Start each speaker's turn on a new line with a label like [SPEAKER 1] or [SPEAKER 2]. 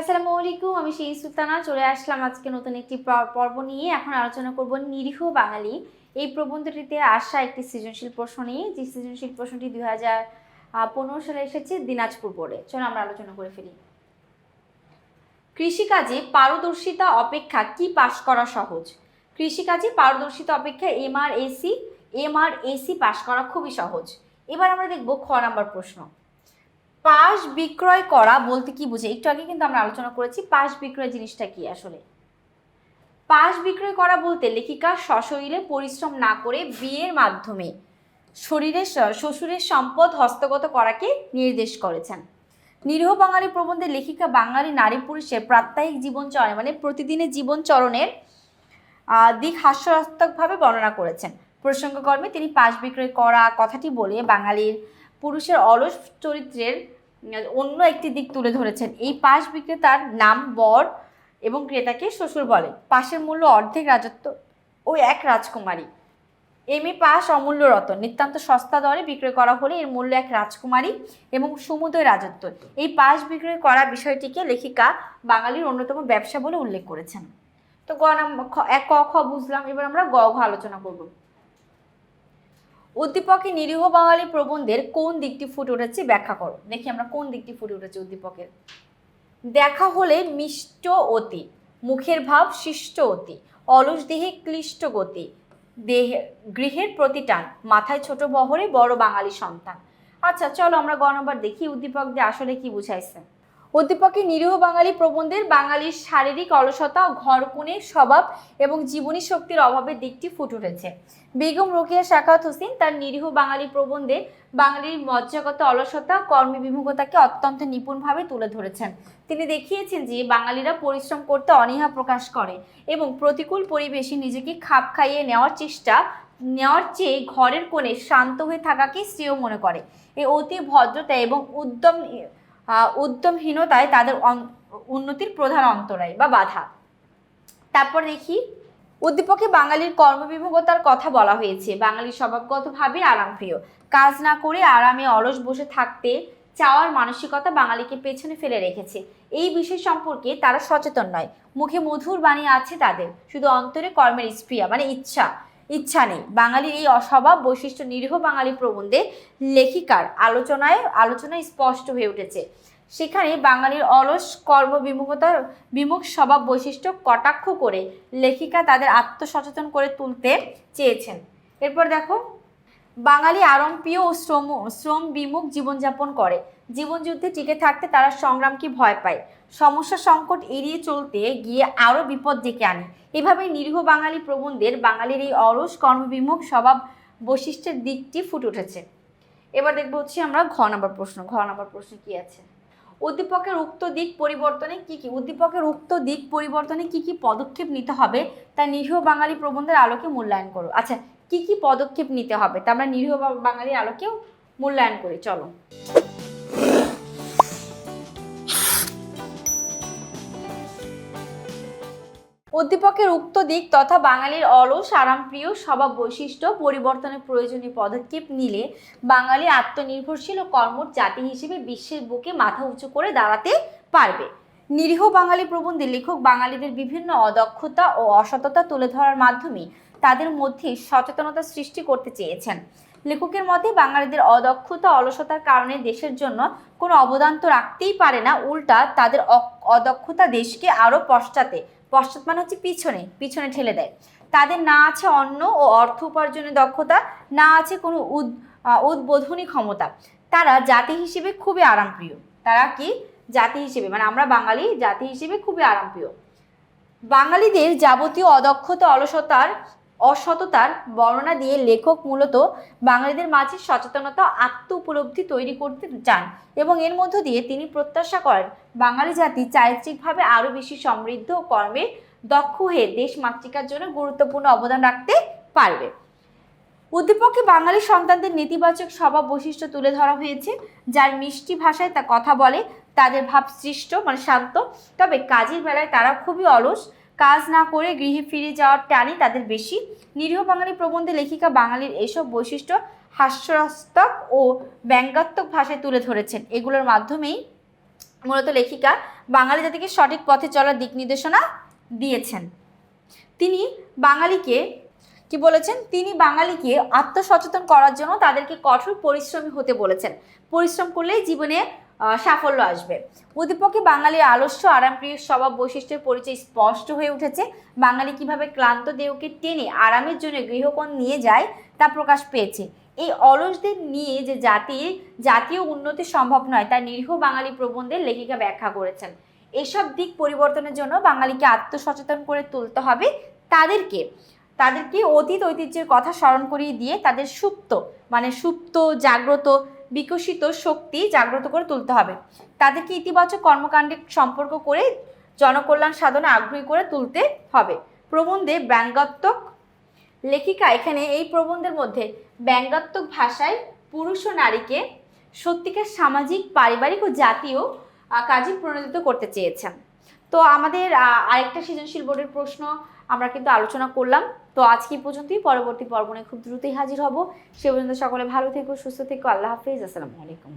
[SPEAKER 1] আসসালামু আলাইকুম, আমি সেই সুলতানা, চলে আসলাম আজকে নতুন একটি পর্ব নিয়ে। এখন আলোচনা করব নিরীহ বাঙালি। এই প্রবন্ধটিতে আসা একটি সৃজনশীল প্রশ্ন নিয়ে। যে সৃজনশীল প্রশ্নটি দুই হাজার পনেরো সালে এসেছে দিনাজপুর বোর্ডে। চলো আমরা আলোচনা করে ফেলি। কৃষিকাজে পারদর্শিতা অপেক্ষা কি পাশ করা সহজ? কৃষিকাজে পারদর্শিতা অপেক্ষা এমআর এসি এমআর এসি পাশ করা খুবই সহজ। এবার আমরা দেখব খ নাম্বার প্রশ্ন। পাশ বিক্রয় করা বলতে কি বুঝে? একটু আগে কিন্তু আমরা আলোচনা করেছি পাশ বিক্রয় জিনিসটা কি আসলে? পাশ বিক্রয় করা বলতে লেখিকা সশরীরে পরিশ্রম না করে বিয়ের মাধ্যমে শরীরের শ্বশুরের সম্পদ হস্তগত করাকে নির্দেশ করেছেন। নিরীহ বাঙালি প্রবন্ধে লেখিকা বাঙালি নারী পুরুষের প্রাত্যহিক জীবন জীবনচরণে মানে প্রতিদিনের জীবনচরণের আহ, দিক হাস্যরসাত্মকভাবে বর্ণনা করেছেন। প্রসঙ্গকর্মে তিনি পাশ বিক্রয় করা কথাটি বলে বাঙালির পুরুষের অলস চরিত্রের অন্য একটি দিক তুলে ধরেছেন। এই পাশ বিক্রেতার নাম বর এবং ক্রেতাকে শ্বশুর বলে। পাশের মূল্য অর্ধেক রাজত্ব ও এক রাজকুমারী। এম এ অমূল্য রতন। নিতান্ত সস্তা দরে বিক্রয় করা হলে এর মূল্য এক রাজকুমারী এবং সমুদয় রাজত্ব। এই পাশ বিক্রয় করা বিষয়টিকে লেখিকা বাঙালির অন্যতম ব্যবসা বলে উল্লেখ করেছেন। তো গ খ- এক ক, খ বুঝলাম। এবার আমরা গ, ঘ আলোচনা করব। উদ্দীপকে নিরীহ বাঙালি প্রবন্ধের কোন দিকটি ফুটে উঠেছে ব্যাখ্যা করো। দেখি আমরা কোন দিকটি ফুটে উঠেছে উদ্দীপকের। দেখা হলে মিষ্ট অতি, মুখের ভাব শিষ্ট অতি, অলস দেহে ক্লিষ্ট গতি, দেহে গৃহের প্রতিটান মাথায় ছোট বহরে বড় বাঙালি সন্তান। আচ্ছা চলো আমরা গ নম্বর দেখি উদ্দীপক আসলে কি বুঝাইছে। উদ্দীপকে নিরীহ বাঙালি প্রবন্ধের বাঙালির শারীরিক অলসতা ও ঘরকুনে স্বভাব এবং জীবনী শক্তির অভাবের দিকটি ফুটে উঠেছে। বেগম রোকেয়া শাকাত হোসেন তার নিরীহ বাঙালি প্রবন্ধে বাঙালির মজ্জাগত অলসতা কর্মী বিমুখতাকে অত্যন্ত নিপুণভাবে তুলে ধরেছেন। তিনি দেখিয়েছেন যে বাঙালিরা পরিশ্রম করতে অনীহা প্রকাশ করে এবং প্রতিকূল পরিবেশে নিজেকে খাপ খাইয়ে নেওয়ার চেষ্টা, নেওয়ার চেয়ে ঘরের কোণে শান্ত হয়ে থাকাকে শ্রেয় মনে করে। এই অতি ভদ্রতা এবং উদ্যম উদ্যমহীনতায় তাদের উন্নতির প্রধান অন্তরায় বা বাধা। তারপর দেখি, উদ্দীপকে বাঙালির কর্মবিমুখতার কথা বলা হয়েছে। বাঙালির স্বভাবগতভাবে আরামপ্রিয়। কাজ না করে আরামে অলস বসে থাকতে চাওয়ার মানসিকতা বাঙালিকে পেছনে ফেলে রেখেছে। এই বিষয় সম্পর্কে তারা সচেতন নয়। মুখে মধুর বাণী আছে তাদের। শুধু অন্তরে কর্মের স্প্রিয়া মানে ইচ্ছা। ইচ্ছা নেই। বাঙালির এই অস্বভাব, বৈশিষ্ট্য নিরীহ বাঙালি প্রবন্ধে লেখিকার আলোচনায় আলোচনায় স্পষ্ট হয়ে উঠেছে। সেখানে বাঙালির অলস কর্ম বিমুখতা বিমুখ স্বভাব বৈশিষ্ট্য কটাক্ষ করে লেখিকা তাদের আত্মসচেতন করে তুলতে চেয়েছেন। এরপর দেখো বাঙালি আরম্পীয় ও শ্রম শ্রম বিমুখ জীবনযাপন করে। জীবনযুদ্ধে টিকে থাকতে তারা সংগ্রামকে ভয় পায়? সমস্যা সংকট এড়িয়ে চলতে গিয়ে আরও বিপদ ডেকে আনে। এভাবেই নিরীহ বাঙালি প্রবন্ধের বাঙালির এই অলস কর্মবিমুখ স্বভাব বৈশিষ্ট্যের দিকটি ফুটে উঠেছে। এবার দেখব হচ্ছে আমরা ঘ নম্বর প্রশ্ন। ঘ নম্বর প্রশ্ন কি আছে? উদ্দীপকের উক্ত দিক পরিবর্তনে কি কি, উদ্দীপকের উক্ত দিক পরিবর্তনে কি কি পদক্ষেপ নিতে হবে তা নিরীহ বাঙালি প্রবন্ধের আলোকে মূল্যায়ন করো। আচ্ছা কি কি পদক্ষেপ নিতে হবে? তা আমরা নিরীহ বা- বাঙালির আলোকেও মূল্যায়ন করি, চলো। উদ্দীপকের উক্ত দিক তথা বাঙালির অলস, আরামপ্রিয় স্বভাব বৈশিষ্ট্য পরিবর্তনের প্রয়োজনীয় পদক্ষেপ নিলে বাঙালি আত্মনির্ভরশীল ও কর্মঠ জাতি হিসেবে বিশ্বের বুকে মাথা উঁচু করে দাঁড়াতে পারবে। নিরীহ বাঙালি প্রবন্ধে লেখক বাঙালিদের বিভিন্ন অদক্ষতা ও অসততা তুলে ধরার মাধ্যমে তাদের মধ্যে সচেতনতা সৃষ্টি করতে চেয়েছেন। লেখকের মতে, বাঙালিদের অদক্ষতা, অলসতার কারণে দেশের জন্য কোনো অবদান তো রাখতেই পারে না, উল্টা তাদের অদক্ষতা দেশকে আরও পশ্চাতে, পশ্চাৎ মানে হচ্ছে পিছনে পিছনে ঠেলে দেয়। তাদের না আছে অন্ন ও অর্থ উপার্জনের দক্ষতা, না আছে কোনো উদ উদ্বোধনী ক্ষমতা। তারা জাতি হিসেবে খুবই আরামপ্রিয়। তারা কি? জাতি হিসেবে মানে আমরা বাঙালি, জাতি হিসেবে খুবই আরামপ্রিয়। বাঙালিদের যাবতীয় অদক্ষতা, অলসতার অসততার বর্ণনা দিয়ে লেখক মূলত বাঙালিদের মাঝে সচেতনতা, আত্ম উপলব্ধি তৈরি করতে চান এবং এর মধ্য দিয়ে তিনি প্রত্যাশা করেন বাঙালি জাতি চারিত্রিকভাবে আরও বেশি সমৃদ্ধ ও কর্মে দক্ষ হয়ে দেশ মাতৃকার জন্য গুরুত্বপূর্ণ অবদান রাখতে পারবে। উদ্দীপকে বাঙালি সন্তানদের নেতিবাচক স্বভাব বৈশিষ্ট্য তুলে ধরা হয়েছে, যার মিষ্টি ভাষায় তা কথা বলে, তাদের ভাব সৃষ্ট মানে শান্ত, তবে কাজের বেলায় তারা খুবই অলস কাজ না করে গৃহে ফিরে যাওয়ার টানই তাদের বেশি। নিরীহ বাঙালি প্রবন্ধে লেখিকা বাঙালির এসব বৈশিষ্ট্য হাস্যরস্তক ও ব্যঙ্গাত্মক ভাষায় তুলে ধরেছেন। এগুলোর মাধ্যমেই মূলত লেখিকা বাঙালি জাতিকে সঠিক পথে চলার দিক নির্দেশনা দিয়েছেন। তিনি বাঙালিকে কি বলেছেন? তিনি বাঙালিকে আত্মসচেতন করার জন্য তাদেরকে কঠোর পরিশ্রমী হতে বলেছেন। পরিশ্রম করলেই জীবনে সাফল্য আসবে। উদ্দীপকে বাঙালির আলস্য আরামপ্রিয় স্বভাব বৈশিষ্ট্যের পরিচয় স্পষ্ট হয়ে উঠেছে। বাঙালি কীভাবে ক্লান্ত দেহকে টেনে আরামের জন্য গৃহকোণ নিয়ে যায় তা প্রকাশ পেয়েছে। এই অলসদের নিয়ে যে জাতির জাতীয় উন্নতি সম্ভব নয়, তা নিরীহ বাঙালি প্রবন্ধের লেখিকা ব্যাখ্যা করেছেন। এসব দিক পরিবর্তনের জন্য বাঙালিকে আত্মসচেতন করে তুলতে হবে তাদেরকে। তাদেরকে অতীত ঐতিহ্যের কথা স্মরণ করিয়ে দিয়ে তাদের সুপ্ত মানে সুপ্ত, জাগ্রত বিকশিত শক্তি জাগ্রত করে তুলতে হবে। তাদেরকে ইতিবাচক কর্মকাণ্ডে সম্পর্ক করে জনকল্যাণ সাধনে আগ্রহী করে তুলতে হবে। প্রবন্ধে ব্যঙ্গাত্মক লেখিকা এখানে এই প্রবন্ধের মধ্যে ব্যঙ্গাত্মক ভাষায় পুরুষ ও নারীকে সত্যিকার সামাজিক, পারিবারিক ও জাতীয় কাজে প্রণোদিত করতে চেয়েছেন। তো আমাদের আরেকটা সৃজনশীল বোর্ডের প্রশ্ন আমরা কিন্তু আলোচনা করলাম। তো আজকে পর্যন্তই? পরবর্তী পর্বনে খুব দ্রুতই হাজির হব। সে পর্যন্ত সকলে ভালো থেকো, সুস্থ থেকো। আল্লাহ হাফিজ। আসসালামু আলাইকুম।